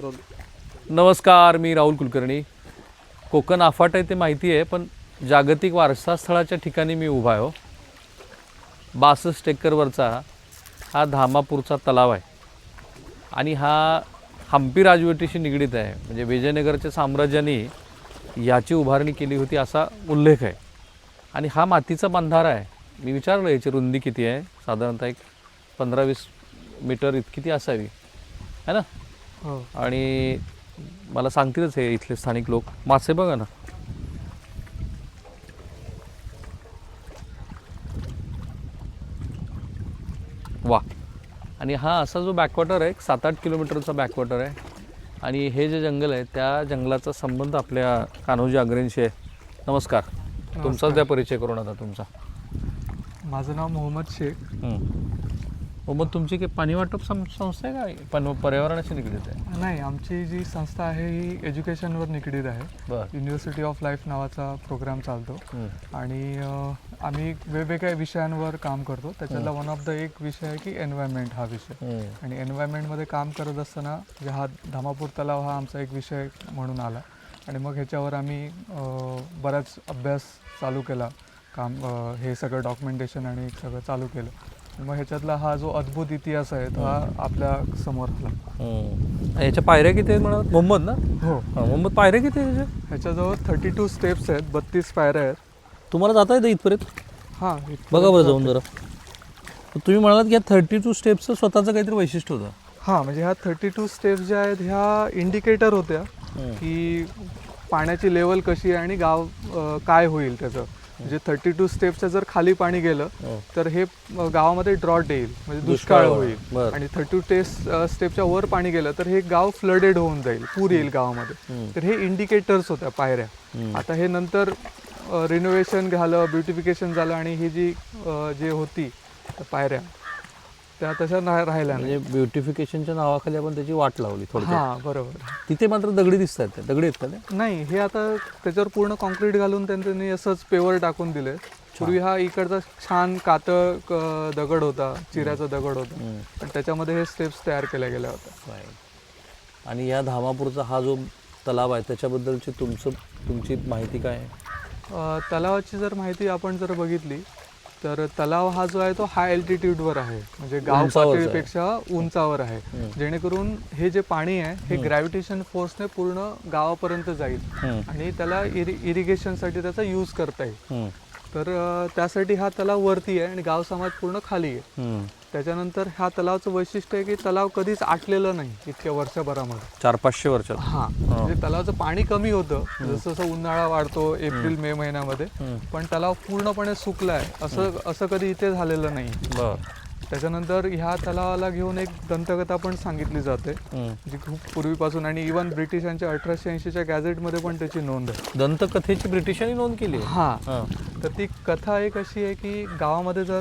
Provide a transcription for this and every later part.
नमस्कार मी राहुल कुलकर्णी. कोकण आफाट आहे ते माहिती आहे पण जागतिक वारसा स्थळाच्या ठिकाणी मी उभा आहे हो. बासष्ट एकरवरचा हा धामापूरचा तलाव आहे. आणि हा हम्पी राजवटीशी निगडीत आहे. म्हणजे विजयनगरच्या साम्राज्याने याची उभारणी केली होती असा उल्लेख आहे. आणि हा मातीचा बंधारा आहे. मी विचारलं याची रुंदी किती आहे? साधारणतः एक पंधरा वीस मीटर इतकी ती असावी. है ना? हो. आणि मला सांगतीलच हे इथले स्थानिक लोक. मासे बघा ना. वा. आणि हा असा जो बॅकवॉटर आहे सात आठ किलोमीटरचा बॅकवॉटर आहे. आणि हे जे जंगल आहे त्या जंगलाचा संबंध आपल्या कान्होजी अग्रेंशी आहे. नमस्कार. तुमचाच द्या परिचय करून आता तुमचा. माझं नाव मोहम्मद शेख. मग तुमची काही पाणी वाटप संस्था आहे का? पण पर्यावरणाशी निगडीत आहे. नाही आमची जी संस्था आहे ही एज्युकेशनवर निगडीत आहे. युनिव्हर्सिटी ऑफ लाईफ नावाचा प्रोग्राम चालतो. हं. आणि आम्ही वेगवेगळ्या विषयांवर काम करतो. त्याच्यातला वन ऑफ द एक विषय आहे की एन्व्हायरमेंट हा विषय. हं. आणि एन्व्हायरमेंटमध्ये काम करत असताना म्हणजे हा धामापूर तलाव हा आमचा एक विषय म्हणून आला. आणि मग ह्याच्यावर आम्ही बराच अभ्यास चालू केला. काम हे सगळं डॉक्युमेंटेशन आणि सगळं चालू केलं. मग ह्याच्यातला हा जो अद्भुत इतिहास आहे तो हा आपल्यासमोर आला. हम्म. याच्या पायऱ्या किती आहेत म्हणा मोहम्मद ना? हो. हा, मोहम्मद पायऱ्या किती आहेत याच्या? ह्याच्याजवळ थर्टी टू स्टेप्स आहेत बत्तीस पायऱ्या आहेत. तुम्हाला जाता येतं इथपर्यंत? हां बघा बरं जाऊन जरा. तुम्ही म्हणालात की या थर्टी टू स्टेपचं स्वतःचं काहीतरी वैशिष्ट्य होतं. हां म्हणजे ह्या थर्टी टू स्टेप्स ज्या आहेत ह्या इंडिकेटर होत्या की पाण्याची लेवल कशी आहे आणि गाव अ, काय होईल त्याचं. म्हणजे थर्टी टू स्टेपच्या जर खाली पाणी गेलं हो. तर हे गावामध्ये ड्रॉट येईल म्हणजे दुष्काळ होईल. आणि थर्टी टू स्टेपच्या वर पाणी गेलं तर हे गाव फ्लडेड होऊन जाईल पूर येईल गावामध्ये. तर हे इंडिकेटर्स होत्या पायऱ्या. आता हे नंतर रिनोव्हेशन झालं ब्युटिफिकेशन झालं आणि ही जी जे होती पायऱ्या त्या तशा नाही राहिल्या म्हणजे ब्युटिफिकेशनच्या नावाखाली आपण त्याची वाट लावली थोडक्यात. हा बरोबर. तिथे मात्र दगडी दिसत आहेत दगडी आहेत का नाही हे आता त्याच्यावर पूर्ण कॉन्क्रीट घालून त्यांनी त्यांनी असंच पेवर टाकून दिले. पूर्वी हा. इकडचा छान कातळ क- दगड होता चिऱ्याचा दगड होता. हम्म. पण त्याच्यामध्ये हे स्टेप्स तयार केल्या गेल्या होत्या. Right. आणि या धामापूरचा हा जो तलाव आहे त्याच्याबद्दलची तुमचं तुमची माहिती काय आहे? अ, तलावाची जर माहिती आपण जर बघितली तर तलाव हा जो आहे तो हाय अल्टिट्यूडवर आहे म्हणजे गाव. पातळीपेक्षा उंचावर आहे. जेणेकरून हे जे पाणी आहे हे ग्रॅव्हिटेशन फोर्सने पूर्ण गावापर्यंत जाईल. आणि त्याला इरि इरिगेशनसाठी त्याचा यूज करता येईल. तर त्यासाठी हा तलाव वरती आहे आणि गाव समाज पूर्ण खाली आहे. त्याच्यानंतर ह्या तलावाचं वैशिष्ट्य आहे की तलाव कधीच आटलेलं नाही इतक्या वर्षभरामध्ये. चार पाचशे वर्षात. हा. म्हणजे तलावाचं पाणी कमी होतं जसं जसं उन्हाळा वाढतो एप्रिल मे महिन्यामध्ये. पण तलाव पूर्णपणे सुकलाय असं असं कधी इथे झालेलं नाही. त्याच्यानंतर ह्या तलावाला घेऊन एक दंतकथा पण सांगितली जाते. जी खूप पूर्वीपासून आणि इवन ब्रिटिशांच्या अठराशे ऐंशीच्या गॅझेटमध्ये पण त्याची नोंद आहे. दंतकथेची ब्रिटिशांनी नोंद केली. हा. हा. तर ती कथा एक अशी आहे की गावामध्ये जर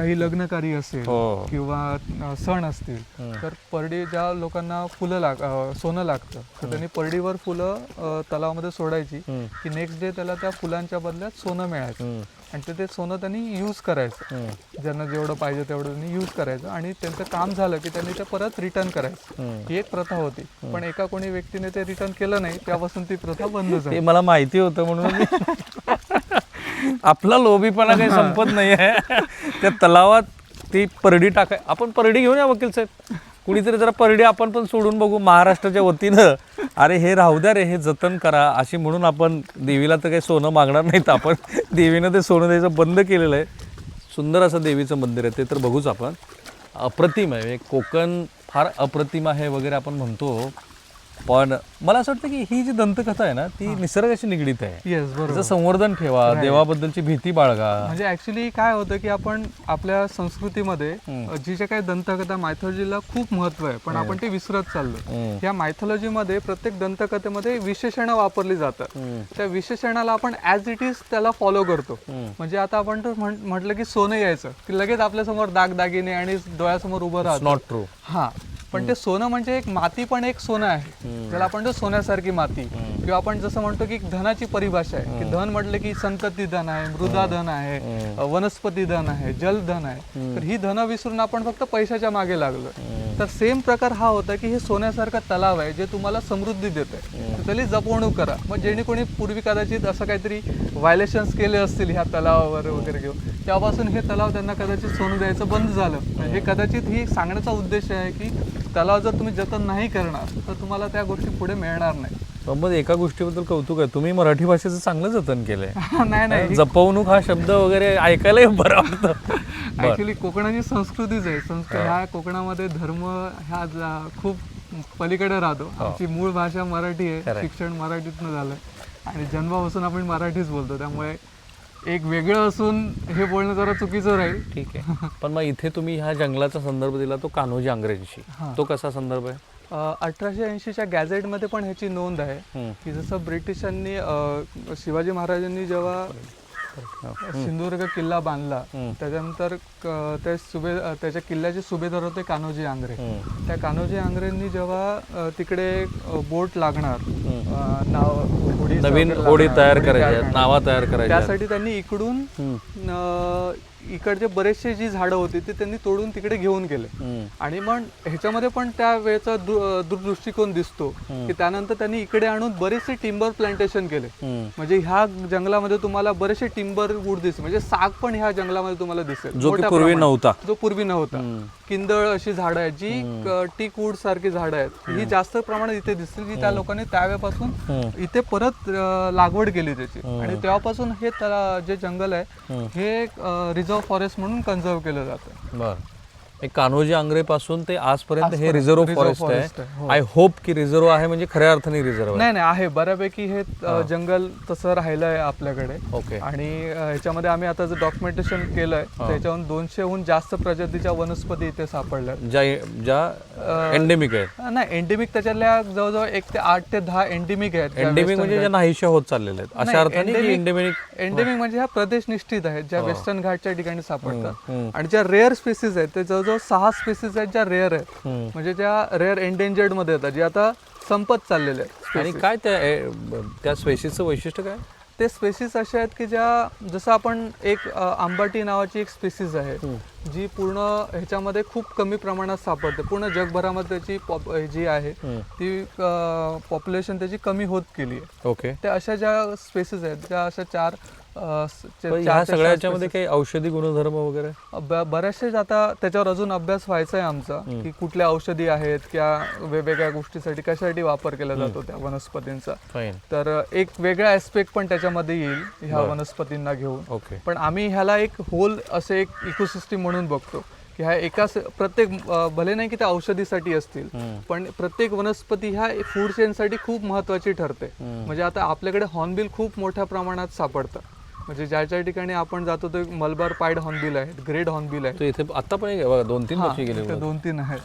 काही लग्नकार्य असेल हो. किंवा सण असतील. तर परडी ज्या लोकांना फुलं लाग अ, सोनं लागतं तर त्यांनी परडीवर फुलं अ, तलावामध्ये सोडायची. की नेक्स्ट डे त्याला त्या फुलांच्या बदल्यात सोनं मिळायचं हम्म. आणि ते ते सोनं त्यांनी यूज करायचं हम्म. ज्यांना जेवढं पाहिजे तेवढं त्यांनी यूज करायचं आणि त्यांचं काम झालं की त्यांनी ते परत रिटर्न करायचं हम्म. ही एक प्रथा होती पण एका कोणी व्यक्तीने ते रिटर्न केलं नाही त्यापासून ती प्रथा बंद ते झाली मला माहिती होतं म्हणून मी- आपला लोभीपणा काही संपत नाही आहे त्या तलावात ती परडी टाकाय आपण परडी घेऊन या वकील साहेब. कुणीतरी जरा परडी आपण पण सोडून बघू महाराष्ट्राच्या वतीनं. अरे हे राहू द्या रे हे जतन करा. अशी म्हणून आपण देवीला तर काही सोनं मागणार नाहीत आपण. देवीनं ते सोनं द्यायचं बंद केलेलं आहे. सुंदर असं देवीचं मंदिर आहे ते तर बघूच आपण. अप्रतिम आहे. कोकण फार अप्रतिम आहे वगैरे आपण म्हणतो. पण मला असं वाटतं की ही जी दंतकथा आहे ना ती निसर्गाशी निगडीत आहे. येस बरोबर. संवर्धन ठेवा Right. देवाबद्दलची भीती बाळगा. म्हणजे ऍक्च्युली काय होतं की आपण आपल्या संस्कृतीमध्ये हम्म. जी ज्या काही दंतकथा मायथॉलॉजीला खूप महत्त्व आहे पण आपण ते विसरत चाललो. हम्म. या मायथॉलॉजीमध्ये प्रत्येक दंतकथेमध्ये विशेषणं वापरली जातात. हम्म. त्या विशेषणाला आपण ॲज इट इज त्याला फॉलो करतो. हम्म. म्हणजे आता आपण तर म्हण- म्हटलं की सोनं यायचं की लगेच आपल्यासमोर दागदागिने आणि डोळ्यासमोर उभं राहतं. नॉट ट्रू हा. पण ते सोनं म्हणजे एक माती पण एक सोनं आहे. ज्याला आपण सोन्यासारखी माती. किंवा आपण जसं म्हणतो की धनाची परिभाषा आहे. की धन म्हटलं की संतती धन आहे मृदा धन आहे वनस्पती धन आहे जलधन आहे. तर ही धन विसरून आपण फक्त पैशाच्या मागे लागलो. तर सेम प्रकार हा होता की हे सोन्यासारखा तलाव आहे जे तुम्हाला समृद्धी देत आहे तर त्याची जपवणूक करा. मग जेणे कोणी पूर्वी कदाचित असं काहीतरी व्हायलेशन्स केले असतील ह्या तलावावर वगैरे घेऊन तेव्हापासून हे तलाव त्यांना कदाचित सोनं द्यायचं बंद झालं. हे कदाचित ही सांगण्याचा उद्देश आहे की तलाव जर तुम्ही जतन नाही करणार तर तुम्हाला त्या गोष्टी पुढे मिळणार नाही. मग एका गोष्टीबद्दल कौतुक आहे. तुम्ही मराठी भाषेचं चांगलं जतन केलंय. नाही नाही. जपवणूक हा शब्द वगैरे ऐकायलाही बरं वाटतं. ऍक्च्युली कोकणाची संस्कृतीच आहे. संस्कृती ह्या कोकणामध्ये धर्म ह्या खूप पलीकडे राहतो. आमची मूळ भाषा मराठी हो. आहे शिक्षण मराठीतनं झालं आणि जन्मापासून आपण मराठीच बोलतो. त्यामुळे एक वेगळं असून हे बोलणं जरा चुकीचं राहील ठीक आहे पण मग इथे तुम्ही ह्या जंगलाचा संदर्भ दिला तो कान्होजी आंग्रेजीशी हां. तो कसा संदर्भ आहे अठराशे ऐंशीच्या गॅझेटमध्ये पण ह्याची नोंद आहे हम्म. की जसं ब्रिटिशांनी अ, शिवाजी महाराजांनी जेव्हा सिंधुदुर्ग किल्ला बांधला. त्याच्यानंतर क- ते सुभे अ, त्याच्या किल्ल्याचे सुभेदार होते कान्होजी आंग्रे. त्या कान्होजी आंग्रेंनी जेव्हा अ, तिकडे अ, बोट लागणार. अ, नाव होडी नवीन होडी लागणार, तयार होडी करायच्या करणार. नावा तयार करायच्या त्यासाठी त्यांनी इकडून. इकडचे बरेचसे जी झाडं होती ती त्यांनी तोडून तिकडे घेऊन गेले. आणि मग ह्याच्यामध्ये पण त्या वेळेचा दूरदृष्टिकोन दिसतो की त्यानंतर त्यांनी इकडे आणून बरेचसे टिंबर प्लांटेशन केले. म्हणजे ह्या जंगलामध्ये तुम्हाला बरेचसे टिंबर वूड दिसते म्हणजे साग पण ह्या जंगलामध्ये तुम्हाला दिसेल जो पूर्वी. नव्हता जो पूर्वी नव्हता. किंदळ अशी झाडं आहेत जी टीक वूड सारखी झाडं आहेत. ही जास्त प्रमाणात इथे दिसतील की त्या लोकांनी त्यावेळेपासून. इथे परत लागवड केली त्याची. आणि तेव्हापासून हे जे जंगल आहे हे रिझर्व्ह फॉरेस्ट म्हणून कन्झर्व केलं जातं. कान्होजी आंग्रे पासून ते आजपर्यंत हे रिझर्व्ह reserve फॉरेस्ट आहे. हो. आय होप की रिझर्व्ह आहे म्हणजे खऱ्या अर्थाने रिझर्व्ह आहे. नाही नाही आहे. बऱ्यापैकी हे जंगल तसं राहिलं आहे आपल्याकडे. ओके. आणि ह्याच्यामध्ये आम्ही आता जर डॉक्युमेंटेशन केलंय त्याच्याहून दोनशेहून जास्त प्रजातीच्या वनस्पती इथे सापडल्या ज्या ज्या एंडेमिक आहेत. नाही एंडेमिक त्याच्यातल्या जवळजवळ एक ते आठ ते दहा एंडेमिक आहेत. एंडेमिक म्हणजे ज्या नाहीशा होत चाललेल्या आहेत. अशा अर्थाने एंडेमिक एंडेमिक म्हणजे ह्या प्रदेश निश्चित आहेत ज्या वेस्टर्न घाटच्या ठिकाणी सापडतात. आणि ज्या रेअर स्पेसीज आहेत ते जवळजवळ सहा स्पेसीज आहेत ज्या रेअर आहेत. म्हणजे ज्या रेअर एंडेंजर्डमध्ये येतात जे आता संपत चाललेले आहेत आणि काय त्या त्या स्पेसिसचं वैशिष्ट्य काय? ते स्पेसीस अशा आहेत की ज्या जसं आपण एक आंबाटी नावाची एक स्पेसीज आहे जी पूर्ण ह्याच्यामध्ये खूप कमी प्रमाणात सापडते. पूर्ण जगभरामध्ये त्याची जी आहे ती पॉप्युलेशन त्याची कमी होत गेली आहे. ओके. त्या अशा ज्या स्पेसीस आहेत त्या अशा चार ह्या सगळ्या याच्यामध्ये. काही औषधी गुणधर्म वगैरे? बऱ्याचशे आता त्याच्यावर अजून अभ्यास व्हायचा आहे आमचा की कुठल्या औषधी आहेत किंवा वेगवेगळ्या गोष्टीसाठी कशासाठी वापर केला जातो त्या वनस्पतींचा. तर एक वेगळा ऍस्पेक्ट पण त्याच्यामध्ये येईल ह्या वनस्पतींना घेऊन. ओके पण आम्ही ह्याला एक होल असे एक इकोसिस्टीम म्हणून बघतो की ह्या एकाच प्रत्येक भले नाही की त्या औषधीसाठी असतील पण प्रत्येक वनस्पती ह्या फूड चेनसाठी खूप महत्वाची ठरते. म्हणजे आता आपल्याकडे हॉर्नबिल खूप मोठ्या प्रमाणात सापडतात म्हणजे ज्या ज्या ठिकाणी आपण जातो ते मलबार पाईड हॉर्नबिल आहेत ग्रेड हॉर्नबिल आहे तो इथे आता पण एक बघा, दोन तीन पक्षी गेले दोन तीन आहेत.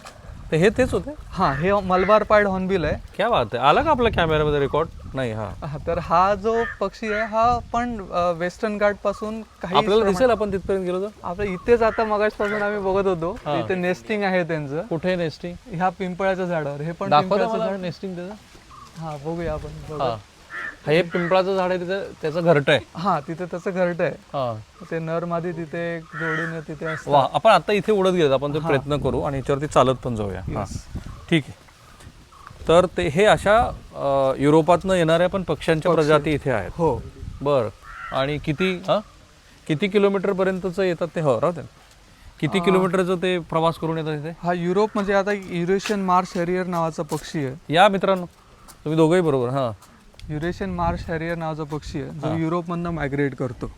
तर हे तेच होते? हा हे मलबार पाईड हॉर्नबिल आहे. क्या बात आहे. आला का आपल्या कॅमेऱ्यामध्ये रेकॉर्ड? नाही हा. हा, तर हा जो पक्षी आहे हा पण वेस्टर्न घाटपासून काही आपल्याला दिसेल आपण तिथपर्यंत गेलो तर? आपलं इथेच आता मगाशपासून आम्ही बघत होतो. इथे नेस्टिंग आहे त्यांचं. कुठे नेस्टिंग ह्या पिंपळाच्या झाडावर हे पण दाखवा पिंपळाचं मला झाड. नेस्टिंग त्याचं. हा बघूया आपण बघू. हा हे पिंपळाचं झाड आहे तिथं त्याचं घरट आहे. हा तिथे तसं घरट आहे. हा. ते नर मादी तिथे एक जोडीने तिथे असतात. वा आपण आता इथे उडत गेलो आपण ते प्रयत्न करू आणि याच्यावरती चालत पण जाऊया. हा. ठीक आहे. तर ते हे अशा अ, युरोपातनं येणाऱ्या पण पक्ष्यांच्या प्रजाती इथे आहेत. हो. बर. आणि किती हा? किती किलोमीटर पर्यंतच येतात ते? हो राहू दे. किती किलोमीटरचं ते प्रवास करून येतात इथे? हा युरोप म्हणजे आता युरेशियन मार्श हॅरियर नावाचा पक्षी आहे. या मित्रांनो तुम्ही दोघंही बरोबर हा. युरेशियन मार्श हॅरियर नावाचा पक्षी आहे जो युरोपमधनं मायग्रेट करतो.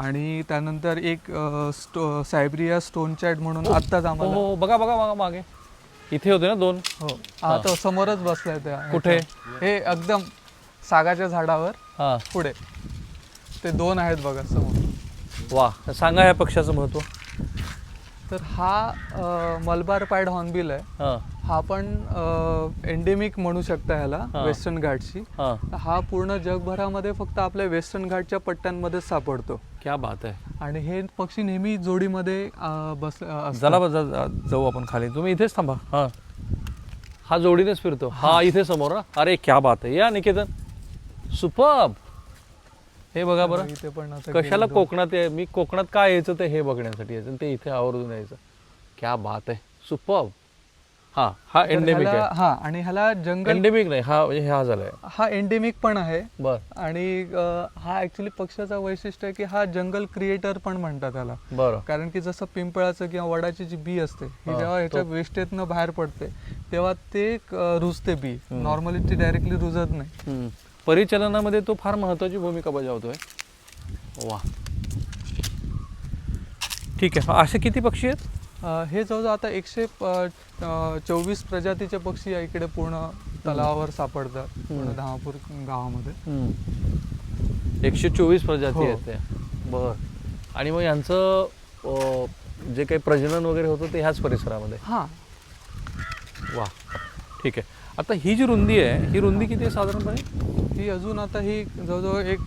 आणि त्यानंतर एक स्टो सायब्रिया स्टोन चॅट म्हणून आत्ताच हो आम्हाला हो बघा बघा बघा मागे. इथे होते ना दोन? हो हा तो समोरच बसलाय त्या कुठे? हे एकदम सागाच्या झाडावर हा. पुढे. ते दोन आहेत बघा समोर. वा सांगा या पक्षाचं महत्त्व. तर हा मलबार पाईड हॉर्नबिल आहे. हा. पण एंडेमिक म्हणू शकता ह्याला. वेस्टर्न घाटशी हा. हा पूर्ण जगभरामध्ये फक्त आपल्या वेस्टर्न घाटच्या पट्ट्यांमध्येच सापडतो. क्या बात आहे. आणि हे पक्षी नेहमी जोडीमध्ये बस. चला जाऊ आपण खाली. तुम्ही इथेच थांबा. हा. हा जोडीनेच फिरतो. हा इथे समोर ना अरे क्या बात आहे. या निकेतन. सुपब हे बघा बरं. इथे पण कशाला कोकणात आहे? मी कोकणात काय यायचं ते हे बघण्यासाठी यायचं आणि ते इथे आवर्जून यायचं. क्या बात आहे. सुपब हा हा एंडेमिक ह्याला- आहे. हा आणि ह्याला जंगल एंडेमिक नाही हा म्हणजे हा झालाय हा एंडेमिक पण आहे. बर. आणि अं, हा ऍक्च्युली पक्षाचा वैशिष्ट्य आहे की हा जंगल क्रिएटर पण म्हणतात त्याला बरं. कारण की जसं पिंपळाचं किंवा वडाची जी बी असते ही हा, जेव्हा ह्याच्या वेस्टेतनं बाहेर पडते तेव्हा ते अं, रुजते बी. नॉर्मली ती डायरेक्टली रुजत नाही. परिचलनामध्ये तो फार महत्वाची भूमिका बजावतोय. वा. ठीक आहे. असे किती पक्षी आहेत? हे जवळजवळ आता एकशे चोवीस प्रजातीचे पक्षी या इकडे पूर्ण तलावावर सापडतात. पूर्ण धामापूर गावामध्ये. एकशे चोवीस प्रजाती हो. आहेत त्या बर. आणि मग यांचं जे काही प्रजनन वगैरे होतं ते ह्याच परिसरामध्ये? हा. वा. ठीक आहे. आता ही जी रुंदी आहे ही रुंदी किती आहे साधारणपणे? ही अजून आता ही जवळजवळ एक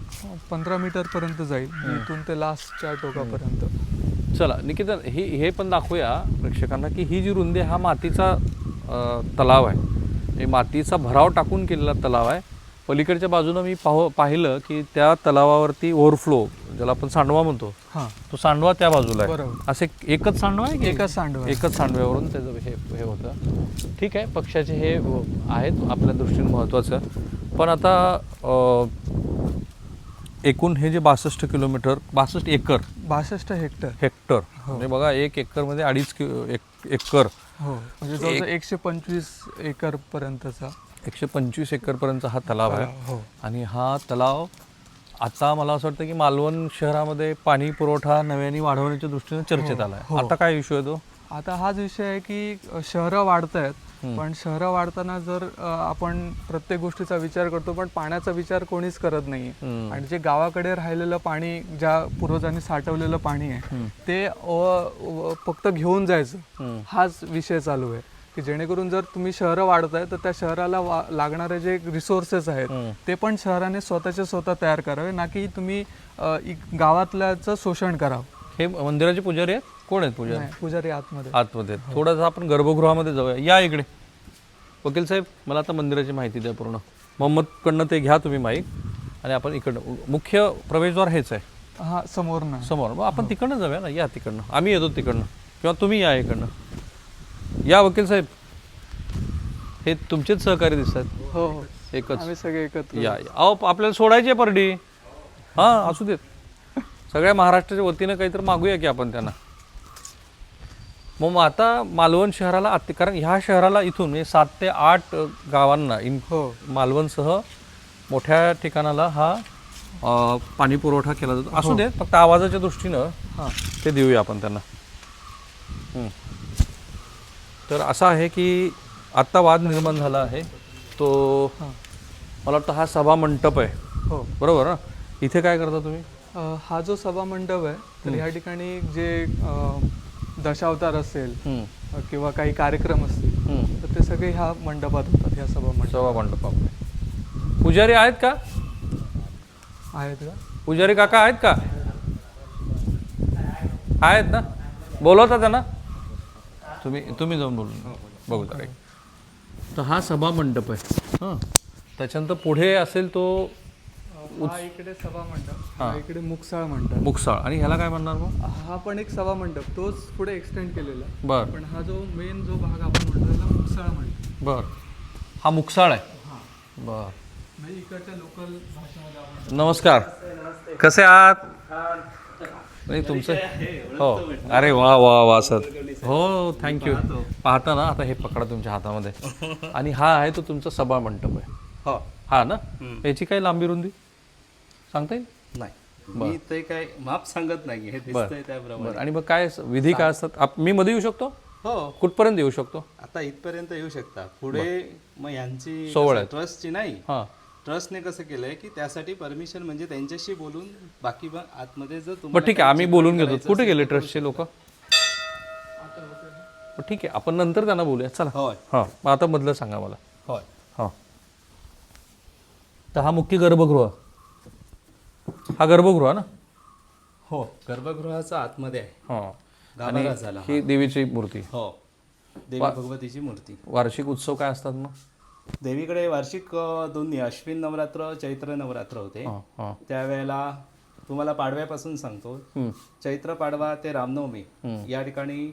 पंधरा मीटर पर्यंत जाईल. इथून ते लास्टच्या टोकापर्यंत. चला निकिता ही हे पण दाखवूया प्रेक्षकांना की ही जी रुंदी आहे, हा मातीचा तलाव आहे. म्हणजे मातीचा भराव टाकून केलेला तलाव आहे. पलीकडच्या बाजूनं मी पाह पाहिलं की त्या तलावावरती ओव्हरफ्लो ज्याला आपण सांडवा म्हणतो हा. तो सांडवा त्या बाजूला आहे. असे एकच सांडवा आहे की एकच सांडवा. एकच सांडव्यावरून त्याचं हे हे होतं. ठीक आहे पक्षाचे हे आहेत आपल्या दृष्टीने महत्त्वाचं पण आता एकूण हे जे बासष्ट किलोमीटर बासष्ट एकर. बासष्ट हेक्टर. हेक्टर. हो. म्हणजे बघा एक एकरमध्ये अडीच कि एक एकर. हो. म्हणजे जवळजवळ एकशे पंचवीस एकर पर्यंतचा एकशे पंचवीस एकरपर्यंत हा तलाव आहे. हो. आणि हा तलाव आता मला असं वाटतं की मालवण शहरामध्ये पाणी पुरवठा नव्याने वाढवण्याच्या दृष्टीने चर्चेत आला आहे. आता काय इश्यू आहे तो? आता हाच विषय आहे की शहरं वाढत आहेत. पण शहरं वाढताना जर आपण प्रत्येक गोष्टीचा विचार करतो पण पाण्याचा विचार कोणीच करत नाही. आणि जे गावाकडे राहिलेलं पाणी ज्या पूर्वजांनी साठवलेलं पाणी आहे. ते फक्त घेऊन जायचं. हाच विषय चालू आहे की जेणेकरून जर तुम्ही शहरं वाढताय तर त्या शहराला लागणारे जे रिसोर्सेस आहेत. ते पण शहराने स्वतःचे स्वतः तयार करावे ना की तुम्ही गावातल्याचं शोषण करावं हे मंदिराचे पुजारी आहेत? कोण आहेत पुजारी? नाही, पुजारी आतमध्ये आतमध्ये आहेत. थोडंसं आपण गर्भगृहामध्ये जाऊया. या इकडे. वकील साहेब मला आता मंदिराची माहिती द्या पूर्ण. मोहम्मदकडनं ते घ्या तुम्ही माईक. आणि आपण इकडनं मुख्य प्रवेशद्वार हेच आहे. हा समोर समोर. मग आपण तिकडनं जाऊया ना. या तिकडनं. आम्ही येतो तिकडनं. किंवा तुम्ही या इकडनं. या वकील साहेब. हे तुमचेच सहकारी दिसत आहेत. हो हो. एकच. आम्ही सगळे एकत्र. या या. अहो आपल्याला सोडायची आहे परडी. हां असू देत. सगळ्या महाराष्ट्राच्या वतीनं काहीतरी मागूया की आपण त्यांना. मग मग आता मालवण शहराला अति कारण ह्या शहराला इथून म्हणजे सात ते आठ गावांना इन हो. मालवणसह मोठ्या ठिकाणाला हा पाणी पुरवठा केला जातो. असू दे फक्त आवाजाच्या दृष्टीनं हां. ते देऊया आपण त्यांना. हं. तर असं आहे की आत्ता वाद निर्माण झाला आहे. तो हां. मला वाटतं हा सभा मंडप आहे. हो. बरोबर ना? इथे काय करता तुम्ही? अ, हा जो सभा मंडप आहे तर ह्या ठिकाणी जे अ, दशावतार असेल अ, किंवा काही कार्यक्रम असतील हं. तर ते सगळे ह्या मंडपात होतात ह्या सभा मंडप सभा मंडप आपले पुजारी आहेत का? आहेत का? पुजारी काका आहेत का? आहेत ना? बोलवता त्यांना? तुम्ही तुम्ही जाऊन बोलून बघू जरा एक. तर हा सभा मंडप आहे. हां. त्याच्यानंतर पुढे असेल तो हा इकडे सभा मंडप हा. इकडे मुकसाळ म्हणतात मुकसाळ. आणि ह्याला काय म्हणणार मग? हा पण एक सभा मंडप तोच पुढे एक्सटेंड केलेला. बर. पण हा जो मेन जो भाग आपण म्हणतो त्याला मुकसाळ म्हणतो बर. हा मुकसाळ आहे? हा. बर. म्हणजे इकडच्या लोकल भाषेमध्ये आपण नमस्कार. कसे आहात? नाही तुमचं हो. अरे वा वा वा सर. हो थँक्यू पाहता. ना आता हे पकडा तुमच्या हातामध्ये. आणि हा आहे तो तुमचा सभा मंडप आहे. हो. हा ना? याची काय लांबी रुंदी? सांगता येईल? नाही. मी ते काय माप सांगत नाही हे दिसतंय त्याप्रमाणे. आणि मग काय विधी काय असतात? आप- मी मध्ये येऊ शकतो? हो. कुठपर्यंत येऊ शकतो? आता इथपर्यंत येऊ शकता. पुढे मग यांची सोवळ आहे. ट्रस्टची नाही. हां. ट्रस्टने कसं केलंय की त्यासाठी परमिशन म्हणजे त्यांच्याशी बोलून बाकी आतमध्ये जर बरं तुम्हाला ठीक आहे. आम्ही बोलून घेतो. कुठे गेले ट्रस्टचे लोक? ठीक आहे. आपण नंतर त्यांना बोलूया. चला. होय. हां. मग आता मधलं सांगा मला. होय. हा. तर हा मुख्य गर्भगृह. हा गर्भगृह ना? हो गर्भगृहाचा आतमध्ये आहे. हा. गाभारा झाला ही देवीची मूर्ती. हो. देवी भगवतीची मूर्ती. वार्षिक उत्सव काय असतात मग? देवीकडे वार्षिक अ, दोन्ही अश्विन नवरात्र चैत्र नवरात्र होते. हा हा. त्यावेळेला तुम्हाला पाडव्यापासून सांगतो. हम्म, चैत्र पाडवा ते रामनवमी या ठिकाणी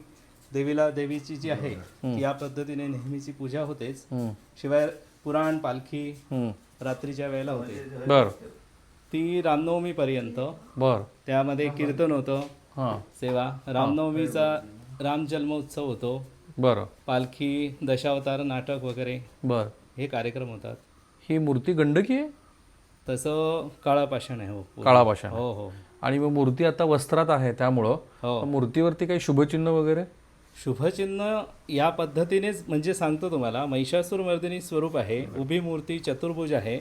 देवीला देवीची जी आहे ती या पद्धतीने नेहमीची पूजा होतेच. हम्म, शिवाय पुराण पालखी हम्म. रात्रीच्या वेळेला होते. बर. ती रामनवमीपर्यंत बर. त्यामध्ये कीर्तन होतं. हां. सेवा. रामनवमीचा राम जन्मोत्सव होतो. बरं. पालखी दशावतार नाटक वगैरे बर. हे कार्यक्रम होतात. ही मूर्ती गंडकी आहे? तसं काळा पाषाण आहे हो पूर्ण. काळा पाषाण. हो हो. आणि मग मूर्ती आता वस्त्रात आहे त्यामुळं. हो. मूर्तीवरती काही शुभचिन्ह वगैरे? शुभचिन्ह या पद्धतीनेच म्हणजे सांगतो तुम्हाला महिषासूर मर्दिनी स्वरूप आहे उभी मूर्ती चतुर्भुज आहे.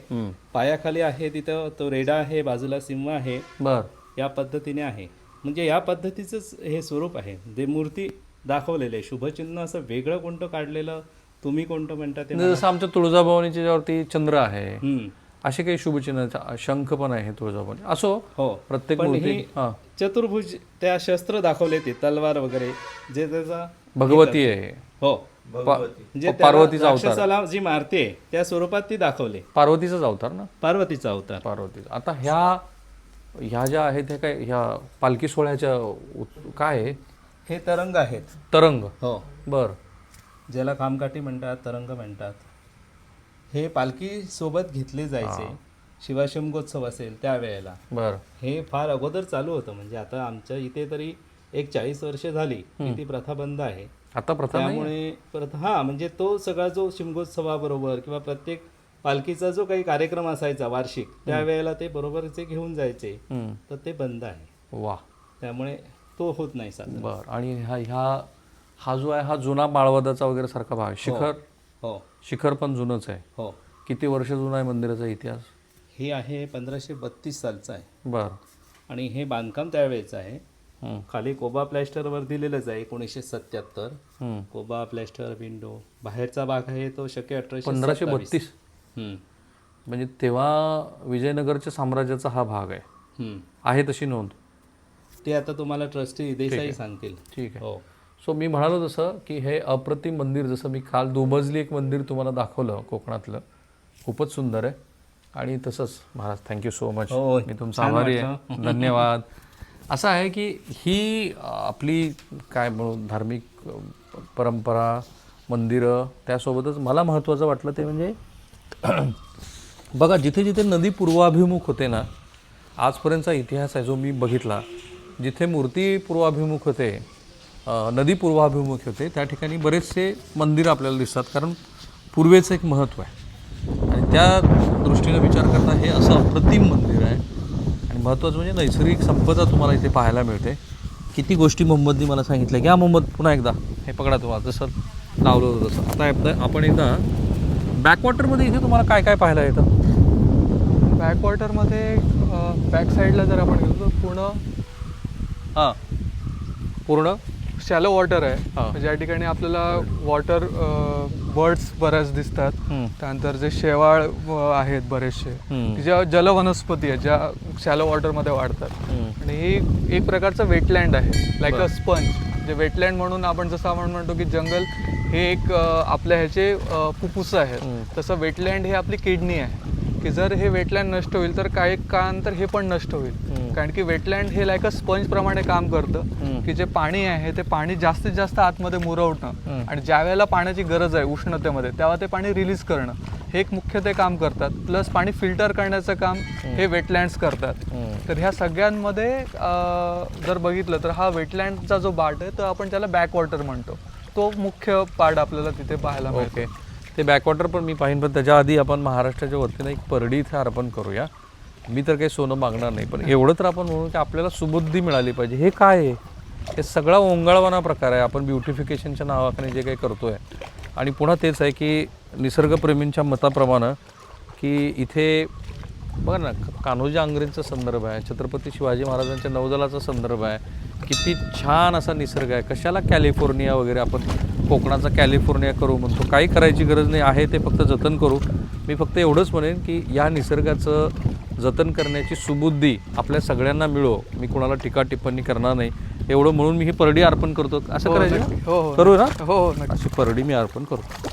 पायाखाली आहे तिथं तो रेडा आहे बाजूला सिंह आहे बर या पद्धतीने आहे म्हणजे या पद्धतीचंच हे स्वरूप आहे जे मूर्ती दाखवलेले. शुभचिन्ह असं वेगळं कोणतं काढलेलं तुम्ही कोणतं म्हणता ते म्हणजे जसं आमच्या तुळजाभवानीच्या चंद्र आहे. असे काही शुभचिन्ह शंख पण आहे तुळजाभवानी. असो हो प्रत्येक पण मूर्ती ही हा. चतुर्भुज त्या शस्त्र दाखवले ते तलवार वगैरे जे त्याचा भगवती आहे. हो. पा- म्हणजे पार्वतीचा अवतार. राक्षसाला जी मारते त्या स्वरूपात ती दाखवले. पार्वतीचाच अवतार ना? पार्वतीचा अवतार. पार्वतीचा. आता ह्या ह्या ज्या आहेत ह्या काय ह्या पालखी सोहळ्याच्या उत- काय आहे? हे तरंग आहेत. तरंग. हो. बर. ज्याला खामकाठी म्हणतात तरंग म्हणतात. हे पालखी सोबत घेतले जायचे. शिवाशिमगोत्सव असेल त्यावेळेला. बर. हे फार अगोदर चालू होतं. म्हणजे आता आमच्या इथे तरी एक चाळीस वर्ष झाली की ती प्रथा बंद आहे. आता प्रथा नाही? त्यामुळे प्रथा हा म्हणजे तो सगळा जो शिमगोत्सवाबरोबर किंवा प्रत्येक पालखीचा जो काही कार्यक्रम असायचा वार्षिक त्यावेळेला ते बरोबर जे घेऊन जायचे. तर ते बंद आहे. वा. त्यामुळे तो होत नाही बर. आणि ह्या हा जो आहे हा जुना माळवदाचा वगैरे सारखा भाग आहे. शिखर? हो. शिखर पण जुनच आहे. हो. किती वर्ष जुना आहे मंदिराचा इतिहास? हे आहे पंधराशे बत्तीस सालचं आहे. बर. आणि हे बांधकाम त्यावेळेचं आहे. खाली कोबा प्लॅस्टरवर दिलेलंच आहे एकोणीसशे सत्याहत्तर. कोबा प्लॅस्टर विंडो. बाहेरचा भाग आहे तो शक्य अठराशे पंधराशे. बत्तीस? म्हणजे तेव्हा विजयनगरच्या साम्राज्याचा हा भाग आहे. आहे तशी नोंद? ते आता तुम्हाला ट्रस्टी देसाई सांगतील. ठीक आहे. हो. सो मी म्हणालो तसं की हे अप्रतिम मंदिर जसं मी काल दुमजली एक मंदिर तुम्हाला दाखवलं कोकणातलं खूपच सुंदर आहे. आणि तसंच महाराज थँक्यू सो मच मी तुमचा आभारी आहे. धन्यवाद. असं आहे की ही आपली काय म्हणू धार्मिक परंपरा मंदिरं त्यासोबतच मला महत्त्वाचं वाटलं ते म्हणजे बघा जिथे जिथे नदी पूर्वाभिमुख होते ना आजपर्यंतचा इतिहास आहे जो मी बघितला जिथे मूर्ती पूर्वाभिमुख होते नदी पूर्वाभिमुख होते. त्या ठिकाणी बरेचसे मंदिर आपल्याला दिसतात कारण पूर्वेचं एक महत्त्व आहे. आणि त्या दृष्टीने विचार करता हे असं अप्रतिम मंदिर आहे. आणि महत्त्वाचं म्हणजे नैसर्गिक संपदा तुम्हाला इथे पाहायला मिळते. किती गोष्टी मोहम्मदनी मला सांगितल्या. घ्या मोहम्मद पुन्हा एकदा. हे पकडा तुम्हाला. जसं लावलं होतं तसं. आता एकदा आपण एकदा बॅकवॉटरमध्ये इथे तुम्हाला काय काय पाहायला येतं? बॅकवॉटरमध्ये बॅक साईडला जर आपण गेलो तर पूर्ण हां. पूर्ण शॅलो वॉटर आहे. ज्या ठिकाणी आपल्याला वॉटर बर्ड्स बऱ्याच दिसतात. त्यानंतर जे शेवाळ आहेत बरेचसे ज्या जलवनस्पती आहेत ज्या शॅलो वॉटरमध्ये वाढतात हम्म. आणि ही एक प्रकारचं वेटलँड आहे लाईक अ स्पंज जे वेटलँड म्हणून आपण जसं आपण म्हणतो की जंगल हे एक आपल्या ह्याचे फुफ्फुस आहेत. तसं वेटलँड हे आपली किडनी आहे की जर हे वेटलँड नष्ट होईल तर काही काळानंतर हे पण नष्ट होईल. कारण की वेटलँड हे लाईक अ स्पंज प्रमाणे काम करतं. की जे पाणी आहे ते पाणी जास्तीत जास्त आतमध्ये मुरवणं. आणि ज्या वेळेला पाण्याची गरज आहे उष्णतेमध्ये तेव्हा ते पाणी रिलीज करणं. हे एक मुख्य ते काम करतात. प्लस पाणी फिल्टर करण्याचं काम हे वेटलँड्स करतात. तर ह्या सगळ्यांमध्ये जर बघितलं तर हा वेटलँडचा जो पार्ट आहे तो आपण त्याला बॅकवॉटर म्हणतो. तो मुख्य पार्ट आपल्याला तिथे पाहायला मिळतो. ते बॅकवॉटर पण मी पाहिन पण त्याच्या आधी आपण महाराष्ट्राच्या वतीनं एक परडी इथे अर्पण करूया. मी तर काही सोनं मागणार नाही पण एवढं तर आपण म्हणू की आपल्याला सुबुद्धी मिळाली पाहिजे. हे काय आहे? हे सगळा ओंगाळवाना प्रकार आहे. आपण ब्युटिफिकेशनच्या नावाखाने जे काही करतो आहे आणि पुन्हा तेच आहे की निसर्गप्रेमींच्या मताप्रमाणे की इथे बघा ना कान्होजी आंग्रेंचा संदर्भ आहे छत्रपती शिवाजी महाराजांच्या नौदलाचा संदर्भ आहे. किती छान असा निसर्ग आहे. कशाला कॅलिफोर्निया वगैरे आपण कोकणाचा कॅलिफोर्निया करू म्हणतो? काही करायची गरज नाही आहे ते फक्त जतन करू. मी फक्त एवढंच म्हणेन की या निसर्गाचं जतन करण्याची सुबुद्धी आपल्या सगळ्यांना मिळो. मी कुणाला टीका टिप्पणी करणार नाही. एवढं म्हणून मी ही परडी अर्पण करतो. असं हो, करायचं. हो, हो. करू ना? हो हो अशी परडी मी अर्पण करतो.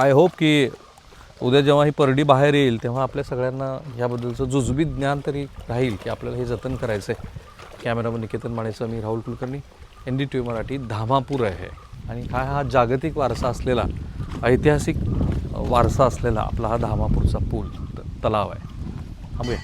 आय होप की उद्या जेव्हा ही परडी बाहेर येईल तेव्हा आपल्या सगळ्यांना ह्याबद्दलचं जुजबी ज्ञान तरी राहील की आपल्याला हे जतन करायचं आहे कॅमेरामन निकेतन मानेचं मी Rahul Kulkarni N D T V Marathi Dhamapur आहे. आणि हा हा जागतिक वारसा असलेला ऐतिहासिक वारसा असलेला आपला हा धामापूरचा पूल त- तलाव आहे. थांबूया.